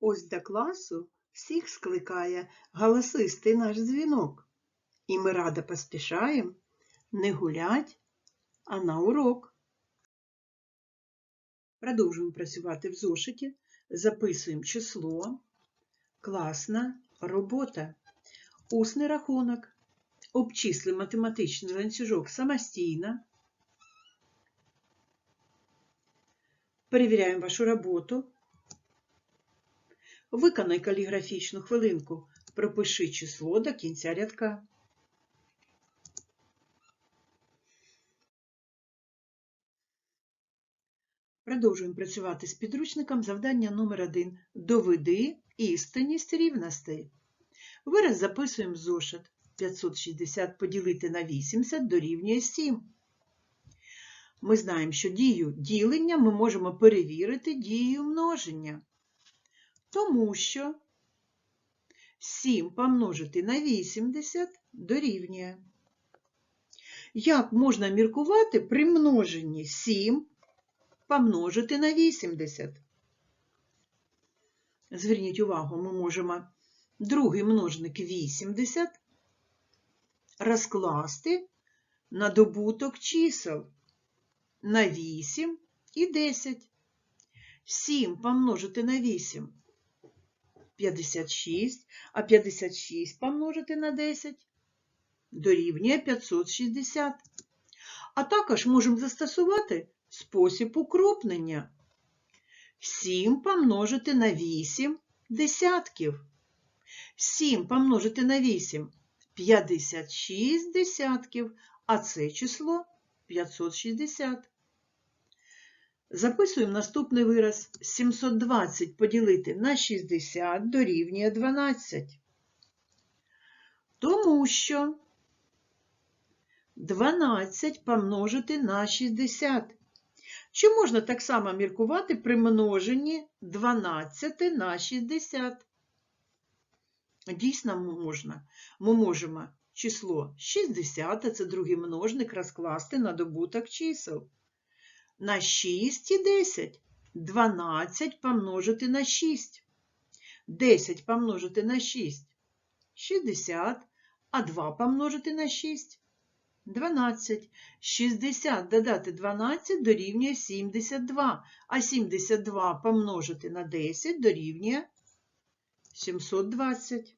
Ось до класу всіх скликає галасистий наш дзвінок. І ми радо поспішаємо не гулять, а на урок. Продовжуємо працювати в зошиті, записуємо число, класна робота, усний рахунок, обчисли математичний ланцюжок самостійно. Перевіряємо вашу роботу. Виконай каліграфічну хвилинку. Пропиши число до кінця рядка. Продовжуємо працювати з підручником. Завдання номер 1 Доведи істинність рівностей. Вираз записуємо зошит. 560 поділити на 80 дорівнює 7. Ми знаємо, що дію ділення ми можемо перевірити дією множення. Тому що 7 помножити на 80 дорівнює. Як можна міркувати при множенні 7 помножити на 80? Зверніть увагу, ми можемо другий множник 80 розкласти на добуток чисел на 8 і 10. 7 помножити на 8 56, а 56 помножити на 10 дорівнює 560. А також можемо застосувати спосіб укрупнення. 7 помножити на 8 десятків. 7 помножити на 8 56 десятків, а це число 560. Записуємо наступний вираз. 720 поділити на 60 дорівнює 12. Тому що 12 помножити на 60. Чи можна так само міркувати при множенні 12 на 60? Дійсно, можна. Ми можемо число 60, а це другий множник, розкласти на добуток чисел. На 6 і 10. 12 помножити на 6. 10 помножити на 6 60, а 2 помножити на 6 12. 60 додати 12 дорівнює 72, а 72 помножити на 10 дорівнює 720.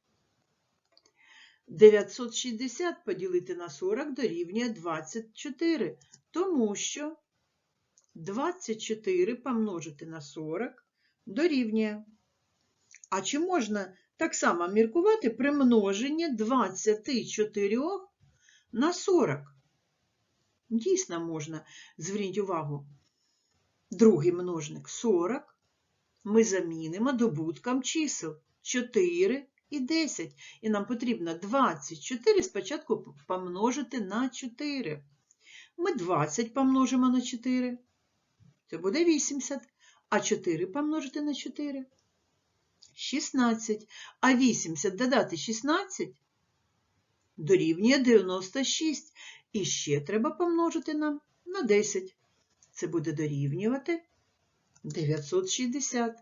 960 поділити на 40 дорівнює 24, тому що 24 помножити на 40 дорівнює. А чи можна так само міркувати при множенні 24 на 40? Дійсно можна. Зверніть увагу. Другий множник 40 ми замінимо добутком чисел 4 і 10. І нам потрібно 24 спочатку помножити на 4. Ми 20 помножимо на 4. Це буде 80. А 4 помножити на 4. 16. А 80 додати 16 дорівнює 96. І ще треба помножити нам на 10. Це буде дорівнювати 960.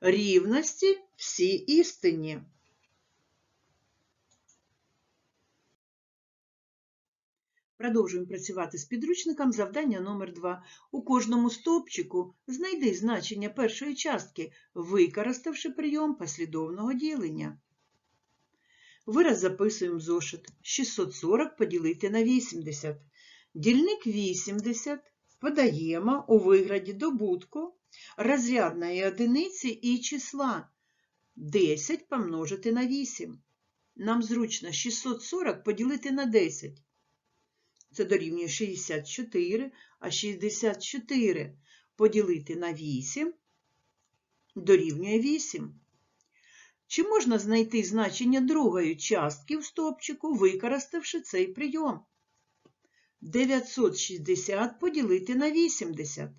Рівності всі істинні. Продовжуємо працювати з підручником. Завдання номер 2. У кожному стовпчику знайди значення першої частки, використавши прийом послідовного ділення. Вираз записуємо в зошит. 640 поділити на 80. Дільник 80 подаємо у вигляді добутку розрядної одиниці і числа 10 помножити на 8. Нам зручно 640 поділити на 10. Це дорівнює 64, а 64 поділити на 8 дорівнює 8. Чи можна знайти значення другої частки в стопчику, використавши цей прийом? 960 поділити на 80.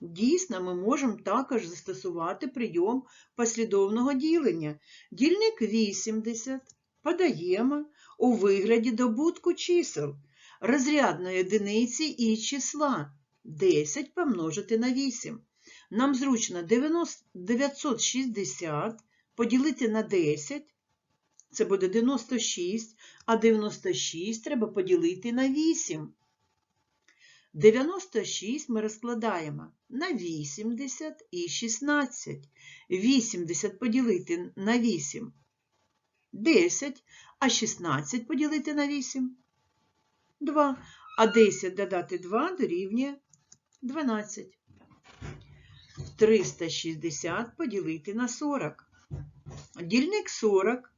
Дійсно, ми можемо також застосувати прийом послідовного ділення. Дільник 80 подаємо у вигляді добутку чисел розрядної одиниці і числа 10 помножити на 8. Нам зручно 90 960 поділити на 10. Це буде 96, а 96 треба поділити на 8. 96 ми розкладаємо на 80 і 16. 80 поділити на 8 10, а 16 поділити на 8 2. А 10 додати 2 дорівнює 12. 360 поділити на 40. Дільник 40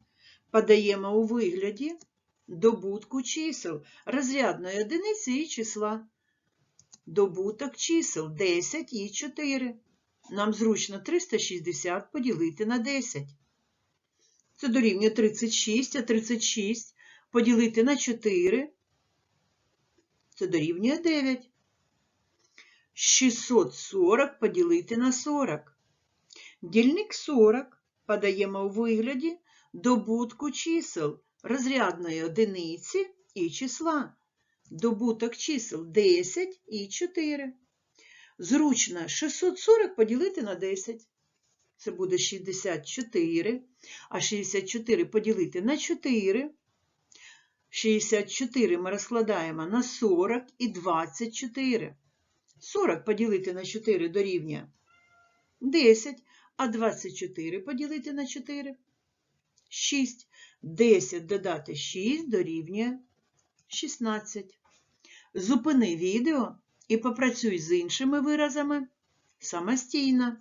подаємо у вигляді добутку чисел розрядної одиниці і числа. Добуток чисел 10 і 4. Нам зручно 360 поділити на 10. Це дорівнює 36, а 36 поділити на 4. Це дорівнює 9. 640 поділити на 40. Дільник 40 подаємо у вигляді добутку чисел розрядної одиниці і числа. Добуток чисел 10 і 4. Зручно 640 поділити на 10. Це буде 64, а 64 поділити на 4. 64 ми розкладаємо на 40 і 24. 40 поділити на 4 дорівнює 10, а 24 поділити на 4 6. 10 додати 6 дорівнює 16. Зупини відео і попрацюй з іншими виразами самостійно.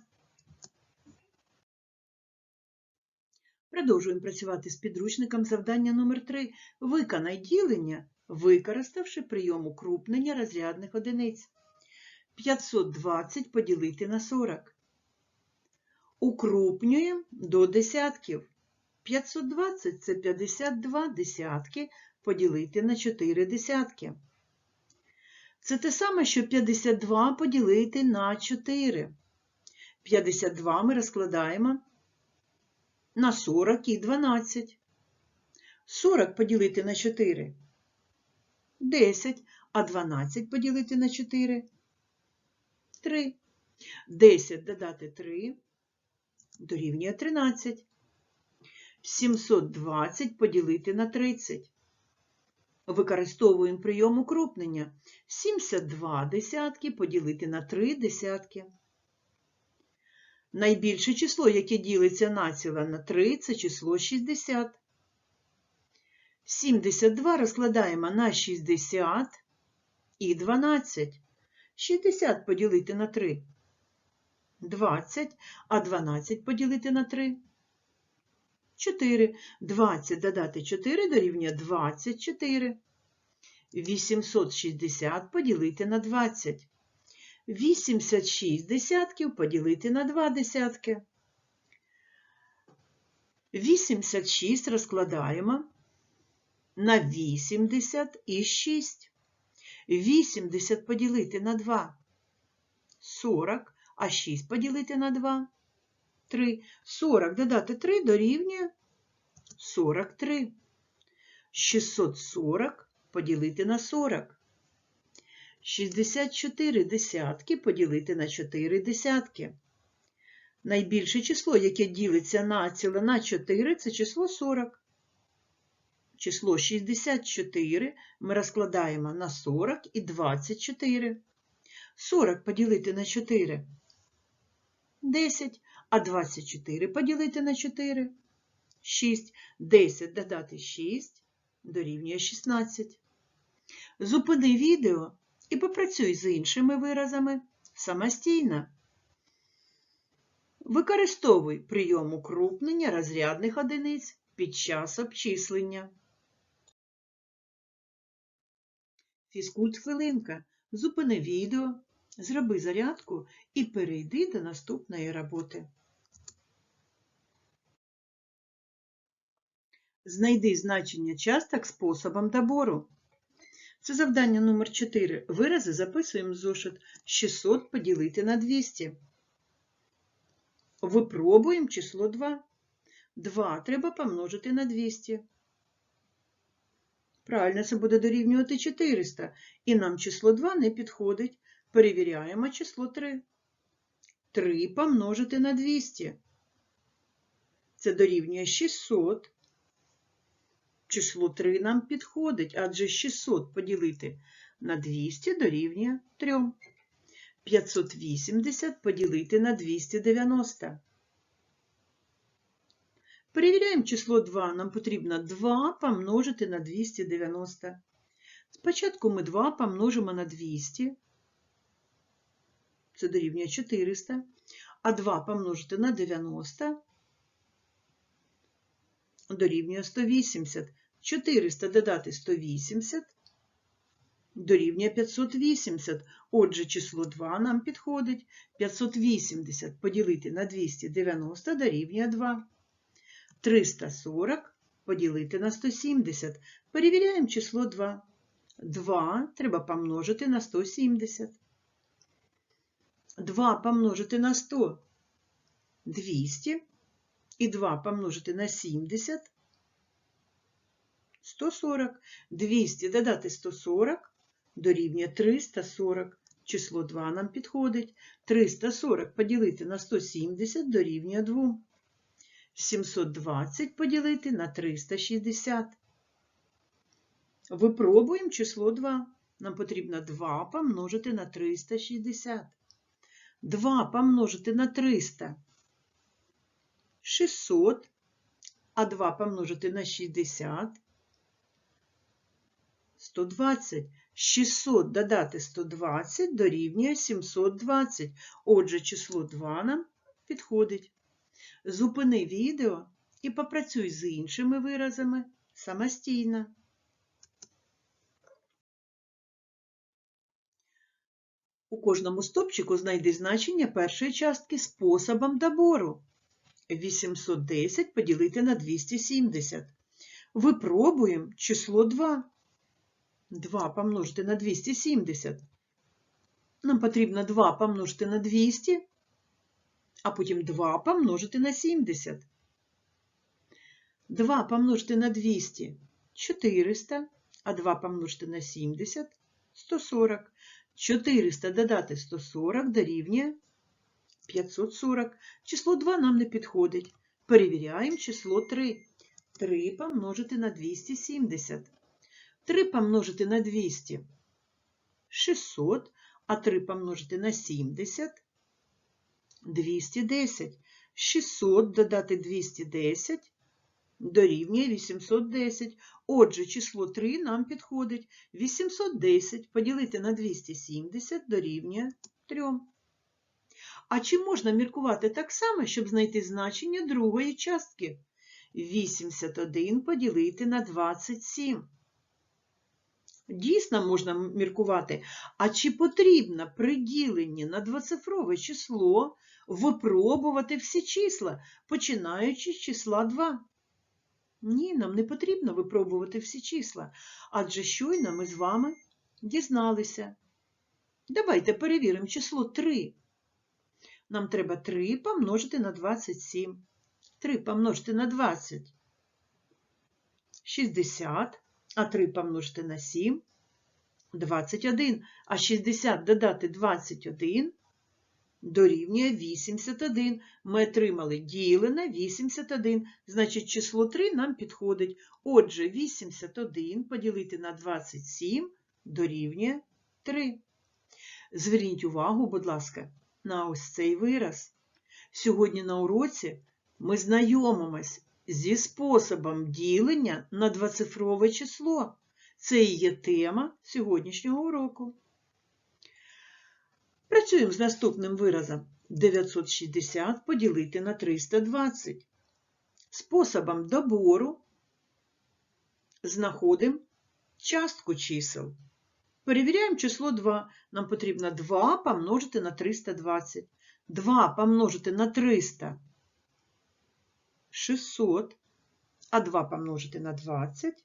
Продовжуємо працювати з підручником завдання номер 3 Виконай ділення, використавши прийом укрупнення розрядних одиниць. 520 поділити на 40. Укрупнюємо до десятків. 520 це 52 десятки поділити на 4 десятки. Це те саме, що 52 поділити на 4. 52 ми розкладаємо на 40 і 12. 40 поділити на 4 10, а 12 поділити на 4 3. 10 додати 3 дорівнює 13. 720 поділити на 30. Використовуємо прийом укрупнення. 72 десятки поділити на 3 десятки. Найбільше число, яке ділиться націло на 3, це число 60. 72 розкладаємо на 60 і 12. 60 поділити на 3 20, а 12 поділити на 3 4. 20 додати 4 дорівнює 24. 860 поділити на 20. 86 десятків поділити на 2 десятки. 86 розкладаємо на 80 і 6. 80 поділити на 2 40, а 6 поділити на 2 3. 40 додати 3 дорівнює 43. 640 поділити на 40. 64 десятки поділити на 4 десятки. Найбільше число, яке ділиться на ціле на 4, це число 40. Число 64 ми розкладаємо на 40 і 24. 40 поділити на 4 10, а 24 поділити на 4 6. 10 додати 6 дорівнює 16. Зупини відео і попрацюй з іншими виразами самостійно. Використовуй прийом укрупнення розрядних одиниць під час обчислення. Фізкульт хвилинка. Зупини відео, зроби зарядку і перейди до наступної роботи. Знайди значення часток способом добору. Це завдання номер 4. Вирази записуємо зошит 600 поділити на 200. Випробуємо число 2. 2 треба помножити на 200. Правильно, це буде дорівнювати 400. І нам число 2 не підходить. Перевіряємо число 3. 3 помножити на 200. Це дорівнює 600. Число 3 нам підходить, адже 600 поділити на 200 дорівнює 3. 580 поділити на 290. Перевіряємо число 2. Нам потрібно 2 помножити на 290. Спочатку ми 2 помножимо на 200. Це дорівнює 400. А 2 помножити на 90 дорівнює 180. 400 додати 180 дорівнює 580. Отже, число 2 нам підходить. 580 поділити на 290 дорівнює 2. 340 поділити на 170. Перевіряємо число 2. 2 треба помножити на 170. 2 помножити на 100 – 200. І 2 помножити на 70 – 140. 200 додати 140 дорівнює 340. Число 2 нам підходить. 340 поділити на 170 дорівнює 2. 720 поділити на 360. Випробуємо число 2. Нам потрібно 2 помножити на 360. 2 помножити на 300 – 600, а 2 помножити на 60 – 120. 600 додати 120 дорівнює 720. Отже, число 2 нам підходить. Зупини відео і попрацюй з іншими виразами самостійно. У кожному стопчику знайди значення першої частки способом добору. 810 поділити на 270. Випробуємо число 2. 2 помножити на 270. Нам потрібно 2 помножити на 200, а потім 2 помножити на 70. 2 помножити на 200 – 400, а 2 помножити на 70 – 140. 400 додати 140 дорівнює 540. Число 2 нам не підходить. Перевіряємо число 3. 3 помножити на 270. 3 помножити на 200 – 600, а 3 помножити на 70 – 210. 600 додати 210 дорівнює 810. Отже, число 3 нам підходить. 810 поділити на 270 дорівнює 3. А чи можна міркувати так само, щоб знайти значення другої частки? 81 поділити на 27. Дійсно можна міркувати, а чи потрібно при діленні на двоцифрове число випробувати всі числа, починаючи з числа 2? Ні, нам не потрібно випробувати всі числа, адже щойно ми з вами дізналися. Давайте перевіримо число 3. Нам треба 3 помножити на 27. 3 помножити на 20 – 60, а 3 помножити на 7 – 21, а 60 додати 21 дорівнює 81. Ми отримали ділене 81, значить число 3 нам підходить. Отже, 81 поділити на 27 дорівнює 3. Зверніть увагу, будь ласка, на ось цей вираз. Сьогодні на уроці ми знайомимось зі способом ділення на двоцифрове число. Це і є тема сьогоднішнього уроку. Працюємо з наступним виразом. 960 поділити на 320. Способом добору знаходимо частку чисел. Перевіряємо число 2. Нам потрібно 2 помножити на 320. 2 помножити на 300 – 600, а 2 помножити на 20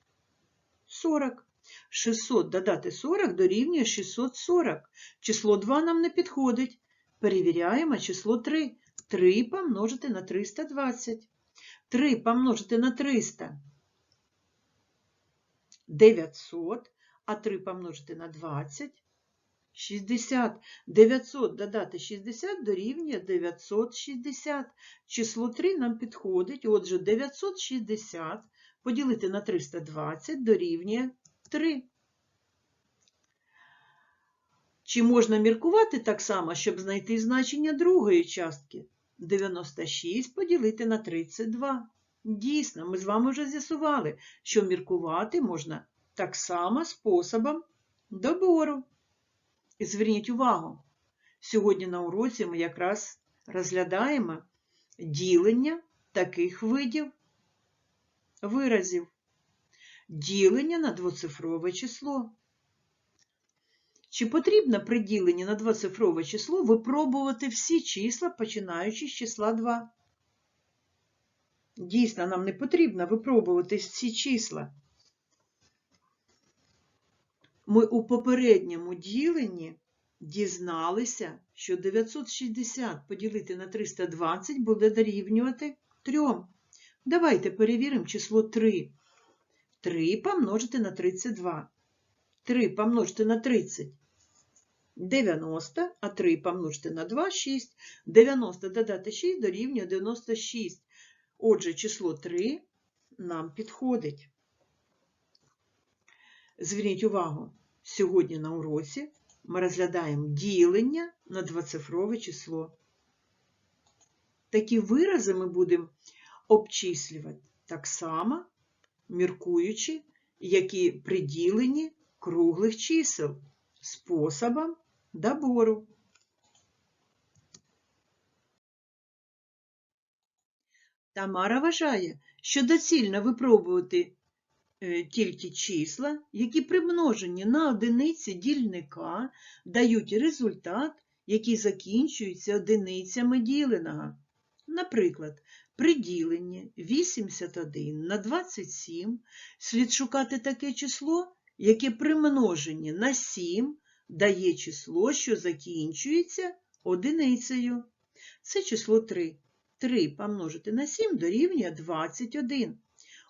– 40. 600 додати 40 дорівнює 640. Число 2 нам не підходить. Перевіряємо число 3. 3 помножити на 320. 3 помножити на 300 – 900, а 3 помножити на 20 60. 900 додати 60 дорівнює 960. Число 3 нам підходить. Отже, 960 поділити на 320 дорівнює 3. Чи можна міркувати так само, щоб знайти значення другої частки? 96 поділити на 32. Дійсно, ми з вами вже з'ясували, що міркувати можна так само способом добору. І зверніть увагу, сьогодні на уроці ми якраз розглядаємо ділення таких видів виразів. Ділення на двоцифрове число. Чи потрібно при діленні на двоцифрове число випробувати всі числа, починаючи з числа 2? Дійсно, нам не потрібно випробувати всі числа. Ми у попередньому діленні дізналися, що 960 поділити на 320 буде дорівнювати 3. Давайте перевіримо число 3. 3 помножити на 32. 3 помножити на 30. 90, а 3 помножити на 2 – 6. 90 додати 6 дорівнює 96. Отже, число 3 нам підходить. Зверніть увагу, сьогодні на уроці ми розглядаємо ділення на двоцифрове число. Такі вирази ми будемо обчислювати так само, міркуючи, які при діленні круглих чисел способом добору. Тамара вважає, що доцільно випробувати тільки числа, які при множенні на одиниці дільника дають результат, який закінчується одиницями діленого. Наприклад, при діленні 81 на 27 слід шукати таке число, яке при множенні на 7 дає число, що закінчується одиницею. Це число 3. 3 помножити на 7 дорівнює 21.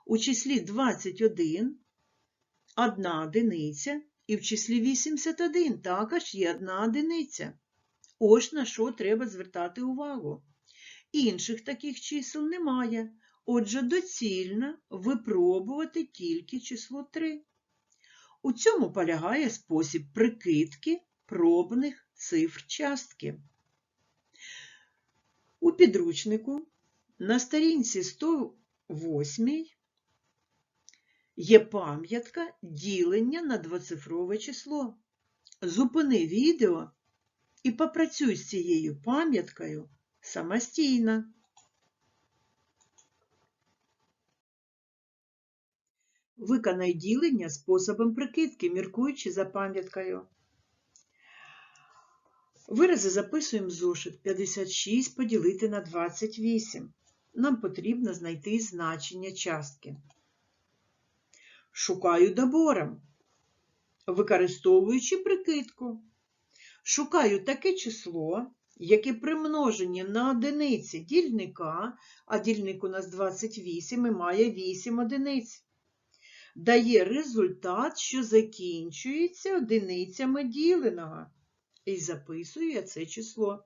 У числі 21 одна одиниця, і в числі 81 також є одна одиниця. Ось на що треба звертати увагу. Інших таких чисел немає, отже, доцільно випробувати тільки число 3. У цьому полягає спосіб прикидки пробних цифр частки. У підручнику на сторінці 108 є пам'ятка ділення на двоцифрове число. Зупини відео і попрацюй з цією пам'яткою самостійно. Виконай ділення способом прикидки, міркуючи за пам'яткою. Вирази записуємо зошит 56 поділити на 28. Нам потрібно знайти значення частки. Шукаю добором, використовуючи прикидку. Шукаю таке число, яке при множенні на одиниці дільника, а дільник у нас 28 і має 8 одиниць, дає результат, що закінчується одиницями діленого. І записую я це число.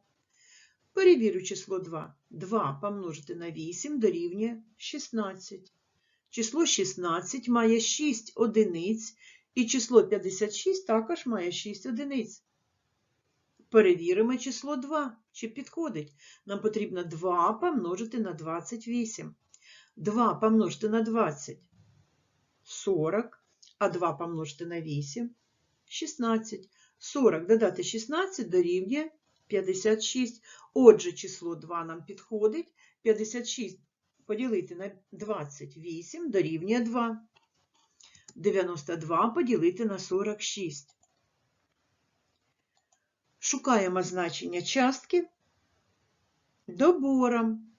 Перевірю число 2. 2 помножити на 8 дорівнює 16. Число 16 має 6 одиниць, і число 56 також має 6 одиниць. Перевіримо число 2, чи підходить. Нам потрібно 2 помножити на 28. 2 помножити на 20 – 40, а 2 помножити на 8 – 16. 40 додати 16 дорівнює 56. Отже, число 2 нам підходить. 56 поділити на 28 дорівнює 2. 92 поділити на 46. Шукаємо значення частки добором,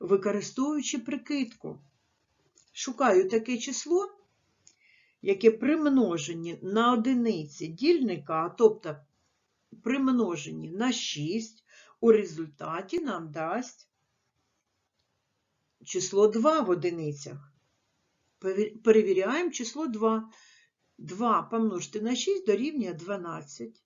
використовуючи прикидку. Шукаю таке число, яке при множенні на одиниці дільника, тобто при множенні на 6, у результаті нам дасть число 2 в одиницях. Перевіряємо число 2. 2 помножити на 6 дорівнює 12.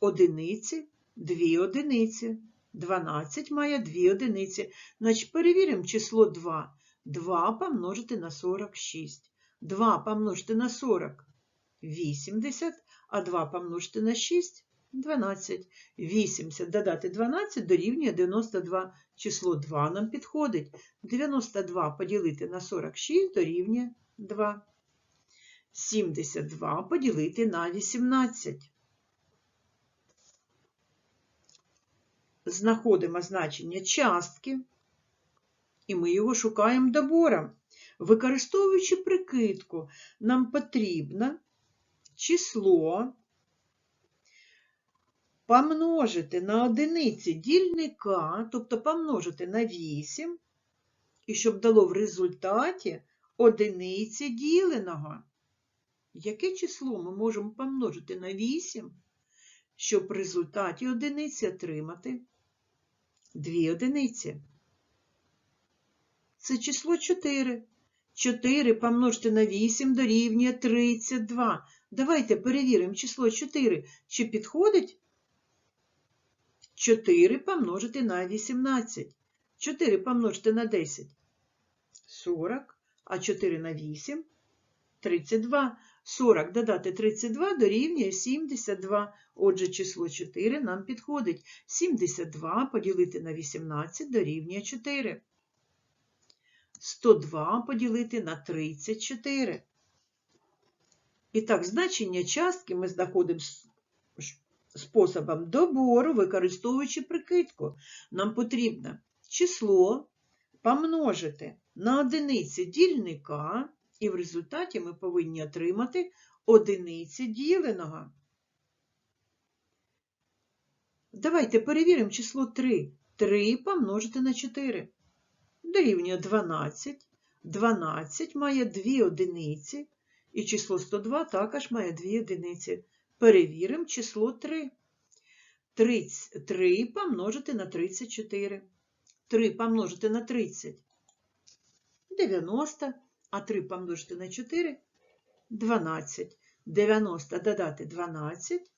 Одиниці, 2 одиниці. 12 має 2 одиниці. Значить, перевіримо число 2. 2 помножити на 46. 2 помножити на 40 – 80, а 2 помножити на 6 – 12. 80 додати 12 дорівнює 92. Число 2 нам підходить. 92 поділити на 46 дорівнює 2. 72 поділити на 18. Знаходимо значення частки, і ми його шукаємо добором. Використовуючи прикидку, нам потрібно число помножити на одиниці дільника, тобто помножити на 8, і щоб дало в результаті одиниці діленого. Яке число ми можемо помножити на 8, щоб в результаті одиниці отримати 2 одиниці? Це число 4. 4 помножити на 8 дорівнює 32. Давайте перевіримо число 4. Чи підходить 4 помножити на 18? 4 помножити на 10 – 40, а 4 на 8 – 32. 40 додати 32 дорівнює 72. Отже, число 4 нам підходить. 72 поділити на 18 дорівнює 4. 102 поділити на 34. І так, значення частки ми знаходимо способом добору, використовуючи прикидку. Нам потрібно число помножити на одиниці дільника, і в результаті ми повинні отримати одиниці діленого. Давайте перевіримо число 3. 3 помножити на 4 дорівнює 12. 12 має 2 одиниці, і число 102 також має 2 одиниці. Перевіримо число 3. 3 помножити на 34. 3 помножити на 30 – 90, а 3 помножити на 4 – 12. 90 додати 12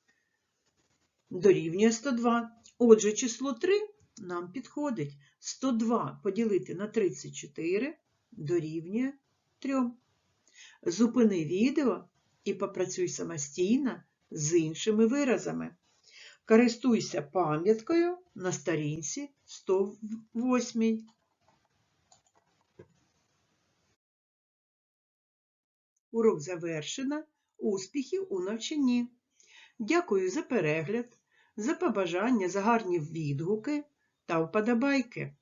дорівнює 102. Отже, число 3 нам підходить. 102 поділити на 34 дорівнює 3. Зупини відео і попрацюй самостійно з іншими виразами. Користуйся пам'яткою на сторінці 108. Урок завершено. Успіхів у навчанні. Дякую за перегляд, за побажання, за гарні відгуки та вподобайки.